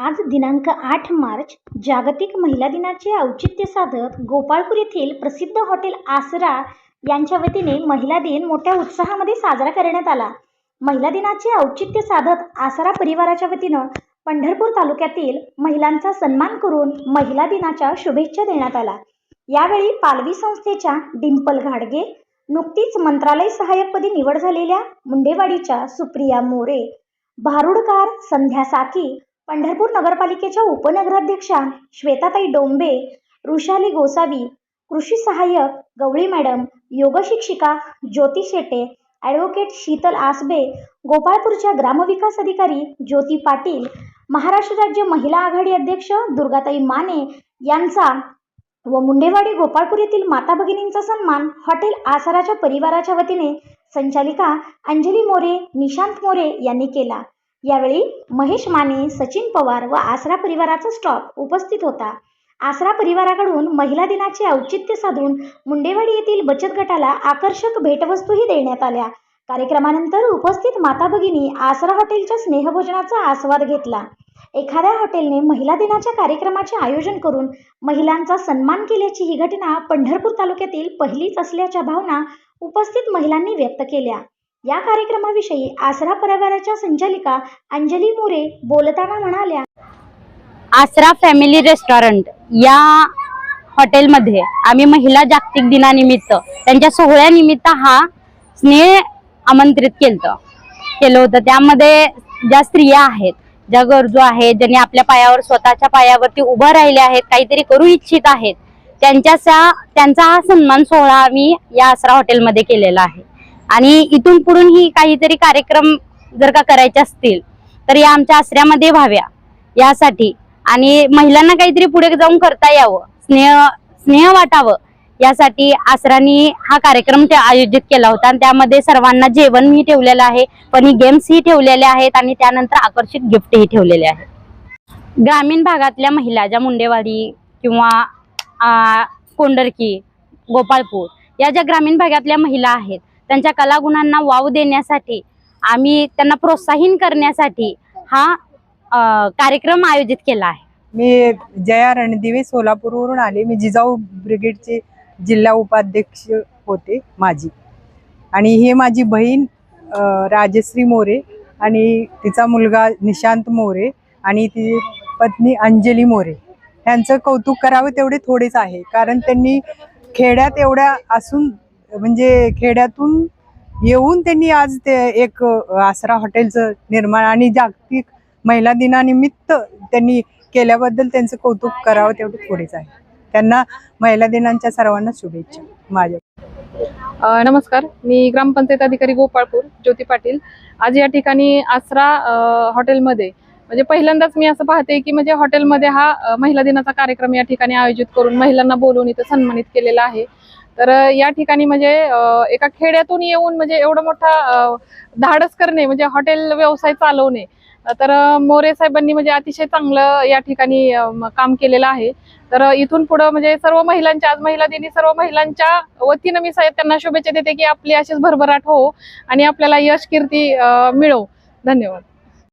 आज दिनांक आठ मार्च जागतिक महिला दिनाचे औचित्य साधत गोपाळपूर येथील प्रसिद्ध हॉटेल आसरा यांच्या वतीने महिला दिन मोठ्या उत्साहामध्ये साजरा करण्यात आला. महिला दिनाचे औचित्य साधत आसरा परिवाराच्या वतीनं पंढरपूर तालुक्यातील महिलांचा सन्मान करून महिला दिनाच्या शुभेच्छा देण्यात आला यावेळी पालवी संस्थेच्या डिंपल घाडगे नुकतीच मंत्रालय सहाय्यकपदी निवड झालेल्या मुंडेवाडीच्या सुप्रिया मोरे भारुडकार संध्या साकी पंढरपूर नगरपालिकेच्या उपनगराध्यक्षा श्वेताताई डोंबे ऋषाली गोसावी कृषी सहाय्यक गवळी मॅडम योग शिक्षिका ज्योती शेटे ॲडव्होकेट शीतल आसबे गोपाळपूरच्या ग्रामविकास अधिकारी ज्योती पाटील महाराष्ट्र राज्य महिला आघाडी अध्यक्ष दुर्गाताई माने यांचा व मुंडेवाडी गोपाळपूर येथील माता भगिनींचा सन्मान हॉटेल आसाराच्या परिवाराच्या वतीने संचालिका अंजली मोरे निशांत मोरे यांनी केला. यावेळी महेश माने सचिन पवार व आसरा परिवाराचा स्टॉप उपस्थित होता. आसरा परिवाराकडून महिला दिनाचे औचित्य साधून मुंडेवाडी येथील बचत गटाला आकर्षक भेटवस्तूही देण्यात आल्या. कार्यक्रमानंतर उपस्थित माता भगिनी आसरा हॉटेलच्या स्नेहभोजनाचा आस्वाद घेतला. एखाद्या हॉटेलने महिला दिनाच्या कार्यक्रमाचे आयोजन करून महिलांचा सन्मान केल्याची ही घटना पंढरपूर तालुक्यातील पहिलीच असल्याच्या भावना उपस्थित महिलांनी व्यक्त केल्या. या कार्यक्रमाविषयी आसरा परिवाराच्या संचालिका अंजली मोरे बोलताना म्हणाल्या आसरा फॅमिली रेस्टॉरंट या हॉटेलमध्ये आम्ही महिला जागतिक दिनानिमित्त त्यांच्या सोहळ्यानिमित्त हा स्नेह आमंत्रित केलं केलं होतं. त्यामध्ये ज्या स्त्रिया आहेत ज्या गरजू आहेत ज्यांनी आपल्या पायावर स्वतःच्या पायावरती उभं राहिले आहेत काहीतरी करू इच्छित आहेत त्यांच्या त्यांचा हा सन्मान सोहळा आम्ही या आसरा हॉटेलमध्ये केलेला आहे. आणि इथून पुढून ही काहीतरी कार्यक्रम जर का करायचे असतील तर या आमच्या आसऱ्यामध्ये व्हाव्या. यासाठी आणि महिलांना काहीतरी पुढे जाऊन करता यावं. स्नेह स्नेह वाटावं. यासाठी आसरांनी हा कार्यक्रम ते आयोजित केला होता आणि त्यामध्ये सर्वांना जेवणही ठेवलेलं आहे पण ही गेम्सही ठेवलेले आहेत आणि त्यानंतर आकर्षित गिफ्टही ठेवलेले आहेत. ग्रामीण भागातल्या महिला ज्या मुंडेवाडी किंवा कोंडरकी गोपाळपूर या ज्या ग्रामीण भागातल्या महिला आहेत त्यांच्या कलागुणांना वाव देण्यासाठी आम्ही त्यांना प्रोत्साहन करण्यासाठी हा कार्यक्रम आयोजित केला आहे. मी जया रणदिवे सोलापूरवरून आले. मी जिजाऊ ब्रिगेडचे जिल्हा उपाध्यक्ष होते माझी आणि हे माझी बहीण राजश्री मोरे आणि तिचा मुलगा निशांत मोरे आणि ती पत्नी अंजली मोरे. यांचं कौतुक करावं तेवढे थोडेच आहे. कारण त्यांनी खेड्यात एवढ्या असून म्हणजे खेड्यातून येऊन त्यांनी आज ते एक आसरा हॉटेलचं निर्माण आणि जागतिक महिला दिनानिमित्त त्यांनी केल्याबद्दल त्यांचं कौतुक करावं तेवढं थोडेच आहे. त्यांना महिला दिनांच्या सर्वांना शुभेच्छा. माझ्या नमस्कार. मी ग्रामपंचायत अधिकारी गोपाळपूर ज्योती पाटील. आज या ठिकाणी आसरा हॉटेलमध्ये म्हणजे पहिल्यांदाच मी असं पाहते की म्हणजे हॉटेलमध्ये हा महिला दिनाचा कार्यक्रम या ठिकाणी आयोजित करून महिलांना बोलवून इथं सन्मानित केलेला आहे. तर या ठिकाणी म्हणजे एका खेड्यातून येऊन म्हणजे एवढं मोठा धाडस करणे म्हणजे हॉटेल व्यवसाय चालवणे तर मोरे साहेबांनी म्हणजे अतिशय चांगलं या ठिकाणी काम केलेलं आहे. तर इथून पुढं म्हणजे सर्व महिलांच्या आज महिला दिनी सर्व महिलांच्या वतीनं मी साहेब त्यांना शुभेच्छा देते की आपली अशीच भरभराट हो आणि आपल्याला यश कीर्ती अं, मिळो. धन्यवाद.